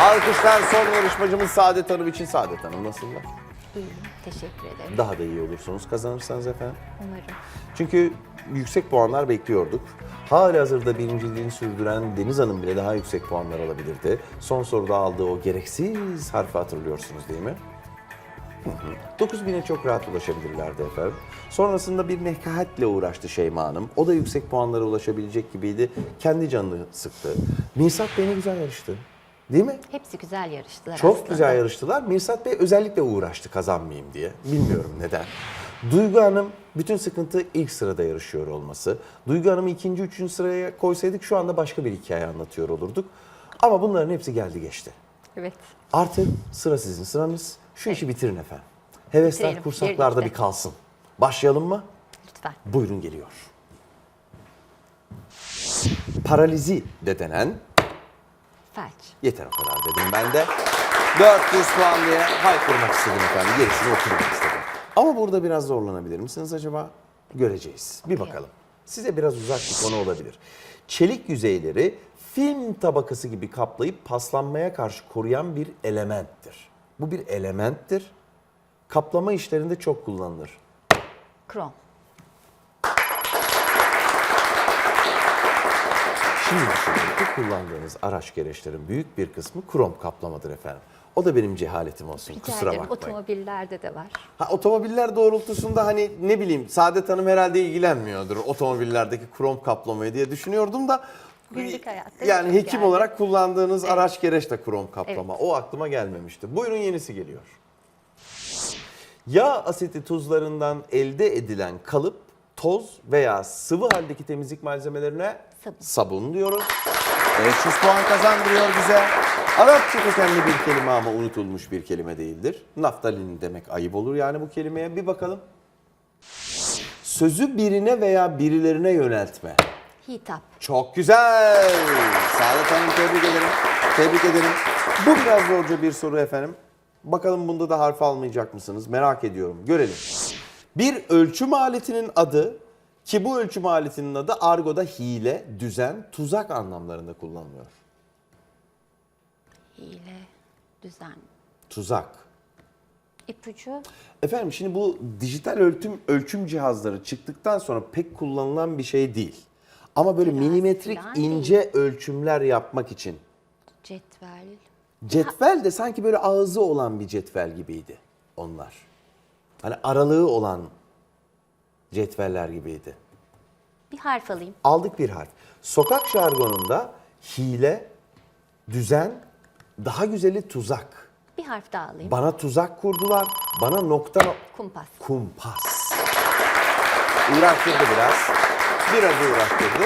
Alkışlar son yarışmacımız Saadet Hanım için. Saadet Hanım nasıllar? İyiyim, teşekkür ederim. Daha da iyi olursunuz kazanırsanız efendim. Umarım. Çünkü yüksek puanlar bekliyorduk. Hali hazırda birinciliğini sürdüren Deniz Hanım bile daha yüksek puanlar alabilirdi. Son soruda aldığı o gereksiz harfi hatırlıyorsunuz değil mi? Hı hı. 9000'e çok rahat ulaşabilirlerdi efendim. Sonrasında bir nekahatle uğraştı Şeyma Hanım. O da yüksek puanlara ulaşabilecek gibiydi. Kendi canını sıktı. Mirsat Bey ne güzel yarıştı. Değil mi? Hepsi güzel yarıştılar Çok aslında. güzel yarıştılar. Mirsat Bey özellikle uğraştı kazanmayayım diye. Bilmiyorum neden. Duygu Hanım bütün sıkıntı ilk sırada yarışıyor olması. Duygu Hanım'ı ikinci, üçüncü sıraya koysaydık şu anda başka bir hikaye anlatıyor olurduk. Ama bunların hepsi geldi geçti. Evet. Artık sıra sizin sıranız. Şu işi bitirin efendim. Hevesler Bitirelim, kursaklarda birlikte. bir kalsın. Başlayalım mı? Lütfen. Buyurun geliyor. Paralizi de denen Felç. Yeter o kadar dedim ben de. 400 puan diye haykırmak istedim efendim. Gerisini okumak istedim. Ama burada biraz zorlanabilir misiniz acaba? Göreceğiz. Bir bakalım. Size biraz uzak bir konu olabilir. Çelik yüzeyleri film tabakası gibi kaplayıp paslanmaya karşı koruyan bir elementtir. Bu bir elementtir. Kaplama işlerinde çok kullanılır. Krom. Şimdi düşünün kullandığınız araç gereçlerin büyük bir kısmı krom kaplamadır efendim. O da benim cehaletim olsun. Rica Kusura ederim. bakmayın. Otomobillerde de var. Ha, otomobiller doğrultusunda hani ne bileyim Saadet Hanım herhalde ilgilenmiyordur otomobillerdeki krom kaplamayı diye düşünüyordum da Günlük hayatta yani hekim yani. olarak kullandığınız araç gereç de krom kaplama. O aklıma gelmemişti. Buyurun yenisi geliyor. Yağ asiti tuzlarından elde edilen kalıp, toz veya sıvı haldeki temizlik malzemelerine Sabun. sabun diyoruz. 500 puan kazandırıyor bize. Arapça kökenli bir kelime ama unutulmuş bir kelime değildir. Naftalin demek ayıp olur yani bu kelimeye. Bir bakalım. Sözü birine veya birilerine yöneltme. Hitap. Çok güzel. Saadet Hanım tebrik ederim. Tebrik ederim. Bu biraz zorca bir soru efendim. Bakalım bunda da harf almayacak mısınız? Merak ediyorum. Görelim. Bir ölçüm aletinin adı ki bu ölçüm aletinin adı argoda hile, düzen, tuzak anlamlarında kullanılıyor. Hile. Düzen. Tuzak. İpucu. Efendim şimdi bu dijital ölçüm ölçüm cihazları çıktıktan sonra pek kullanılan bir şey değil. Ama böyle Terazi milimetrik falan ince ölçümler yapmak için Cetvel. Cetvel de sanki böyle ağzı olan bir cetvel gibiydi onlar. Hani aralığı olan cetveller gibiydi. Bir harf alayım. Aldık bir harf. Sokak jargonunda hile, düzen, daha güzeli tuzak. Bir harf daha alayım. Bana tuzak kurdular, bana nokta Kumpas. kumpas. Uğraştırdı biraz. Biraz uğraştırdı.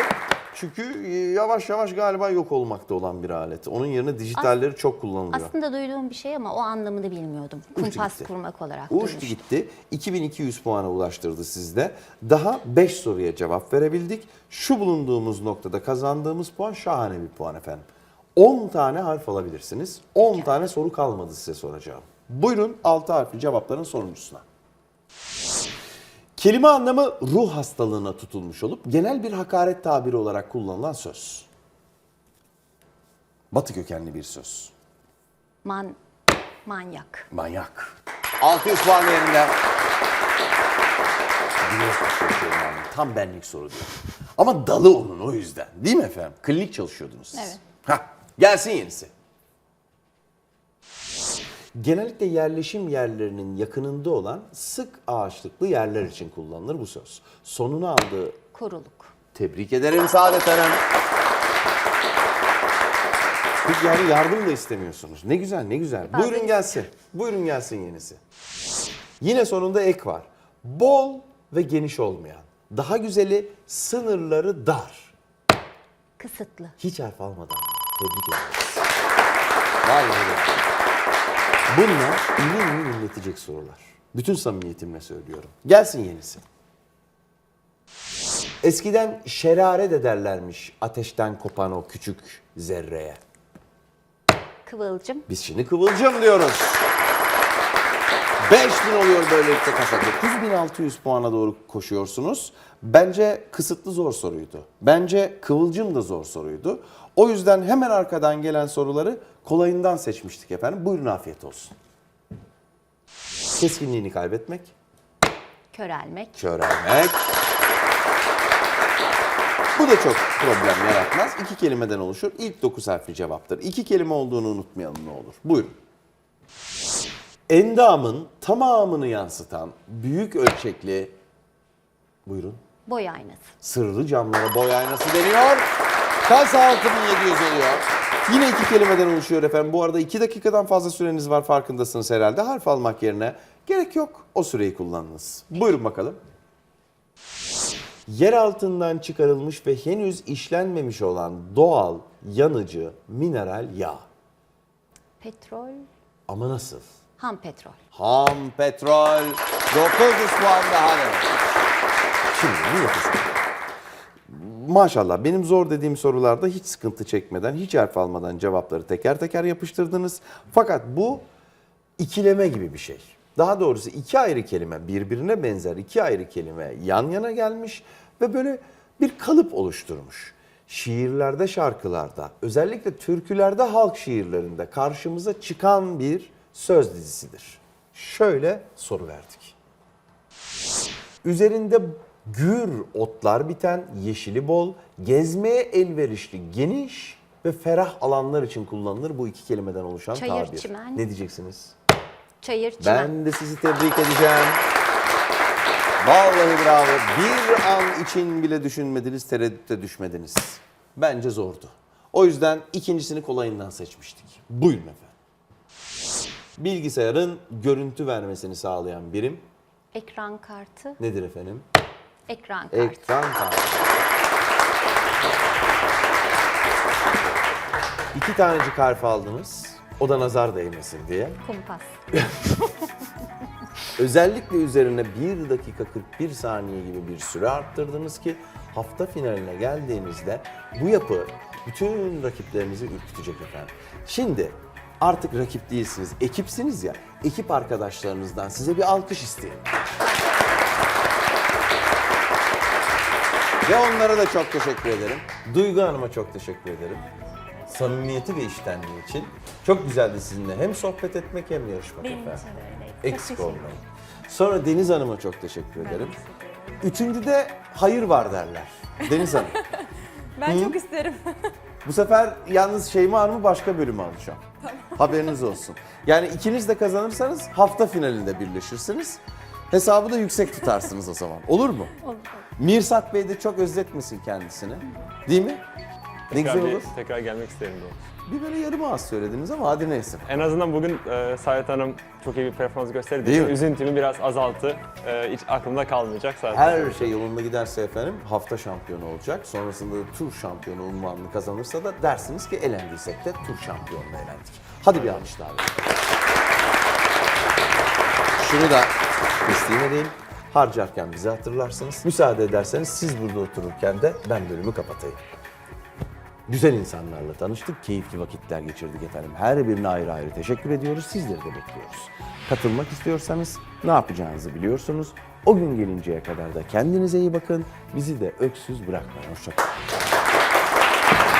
Çünkü e, yavaş yavaş galiba yok olmakta olan bir alet. Onun yerine dijitalleri çok kullanılıyor. Aslında duyduğum bir şey ama o anlamını bilmiyordum. Kumpas gitti. kurmak olarak Uçtu gitti. 2200 puana ulaştırdı sizde. Daha 5 soruya cevap verebildik. Şu bulunduğumuz noktada kazandığımız puan şahane bir puan efendim. 10 tane harf alabilirsiniz. 10 tane soru kalmadı size soracağım. Buyurun 6 harfli cevapların sonuncusuna. Kelime anlamı ruh hastalığına tutulmuş olup genel bir hakaret tabiri olarak kullanılan söz. Batı kökenli bir söz. Man, manyak. Manyak. 600 puan yerinde. Tam benlik soru diyor. Ama dalı onun o yüzden. Değil mi efendim? Klinik çalışıyordunuz siz. Evet. Hah, gelsin yenisi. Genellikle yerleşim yerlerinin yakınında olan sık ağaçlıklı yerler için kullanılır bu söz. Sonunu aldığı Koruluk. Tebrik ederim Saadet Hanım. Peki yani yardım da istemiyorsunuz. Ne güzel ne güzel. Bazen Buyurun gelsin. Buyurun gelsin yenisi. Yine sonunda ek var. Bol ve geniş olmayan. Daha güzeli sınırları dar. Kısıtlı. Hiç harf almadan. Tebrik ederiz. Vallahi. Bunlar ilim ilim inletecek sorular. Bütün samimiyetimle söylüyorum. Gelsin yenisi. Eskiden şerare de derlermiş ateşten kopan o küçük zerreye. Kıvılcım. Biz şimdi kıvılcım diyoruz. 5000 oluyor böylelikle kasa. 9600 puana doğru koşuyorsunuz. Bence kısıtlı zor soruydu. Bence kıvılcım da zor soruydu. O yüzden hemen arkadan gelen soruları Kolayından seçmiştik efendim. Buyurun afiyet olsun. Keskinliğini kaybetmek, Körelmek. körelmek. Bu da çok problem yaratmaz. İki kelimeden oluşur. İlk dokuz harfli cevaptır. İki kelime olduğunu unutmayalım ne olur. Buyurun. Endamın tamamını yansıtan büyük ölçekli buyurun Boy aynası. sırlı camlara boy aynası deniyor. Kas 6700 oluyor. Yine iki kelimeden oluşuyor efendim. Bu arada iki dakikadan fazla süreniz var farkındasınız herhalde. Harf almak yerine gerek yok. O süreyi kullanınız. Buyurun bakalım. Yer altından çıkarılmış ve henüz işlenmemiş olan doğal, yanıcı, mineral yağ. Petrol. Ama nasıl? Ham petrol. Ham petrol 900 puan daha demek. Şimdi bu yapısı. Maşallah benim zor dediğim sorularda hiç sıkıntı çekmeden, hiç harf almadan cevapları teker teker yapıştırdınız. Fakat bu ikileme gibi bir şey. Daha doğrusu iki ayrı kelime, birbirine benzer iki ayrı kelime yan yana gelmiş ve böyle bir kalıp oluşturmuş. Şiirlerde, şarkılarda, özellikle türkülerde, halk şiirlerinde karşımıza çıkan bir söz dizisidir. Şöyle soru verdik. Üzerinde gür otlar biten, yeşili bol, gezmeye elverişli, geniş ve ferah alanlar için kullanılır bu iki kelimeden oluşan Çayır, tabir. çimen. Ne diyeceksiniz? Çayır, çimen. Ben de sizi tebrik edeceğim. Vallahi bravo. Bir an için bile düşünmediniz, tereddütte düşmediniz. Bence zordu. O yüzden ikincisini kolayından seçmiştik. Buyurun efendim. Bilgisayarın görüntü vermesini sağlayan birim Ekran kartı. nedir efendim? Ekran kartı. Ekran kartı. İki tanecik harf aldınız. O da nazar değmesin diye. Kumpas. Özellikle üzerine 1 dakika 41 saniye gibi bir süre arttırdınız ki hafta finaline geldiğinizde bu yapı bütün rakiplerinizi ürkütecek efendim. Şimdi artık rakip değilsiniz, ekipsiniz ya. Ekip arkadaşlarınızdan size bir alkış isteyelim. Ve onlara da çok teşekkür ederim. Duygu Hanım'a çok teşekkür ederim. Samimiyeti ve iştenliği için. Çok güzeldi sizinle hem sohbet etmek hem yarışmak Benim efendim. için de öyleydi. Çok Eksik teşekkür olmayın. Sonra Deniz Hanım'a çok teşekkür ederim. Üçüncüde hayır var derler. Deniz Hanım. Ben çok isterim. Bu sefer yalnız Şeyma Hanım'ı başka bölüme alacağım. Haberiniz olsun. Yani ikiniz de kazanırsanız hafta finalinde birleşirsiniz. Hesabı da yüksek tutarsınız o zaman. Olur mu? Olur. Mirsat Bey de çok özletmesin kendisini. Değil mi? Ne Tekrar, güzel bir- olur. tekrar gelmek isterim doğrusu. Bir böyle yarım ağız söylediniz ama hadi neyse. En azından bugün e, Saadet Hanım çok iyi bir performans gösterdiği Değil mi? üzüntümü biraz azalttı. E, hiç aklımda kalmayacak zaten. Her şey yolunda giderse efendim hafta şampiyonu olacak. Sonrasında da tur şampiyonu unvanını kazanırsa da dersiniz ki elendiysek de tur şampiyonuna elendik. Hadi bir alkış daha verelim. Şunu da teslim edeyim. Harcarken bizi hatırlarsınız. Müsaade ederseniz siz burada otururken de ben bölümü kapatayım. Güzel insanlarla tanıştık, keyifli vakitler geçirdik efendim. Her birine ayrı ayrı teşekkür ediyoruz, sizleri de bekliyoruz. Katılmak istiyorsanız ne yapacağınızı biliyorsunuz. O gün gelinceye kadar da kendinize iyi bakın, bizi de öksüz bırakmayın. Hoşçakalın.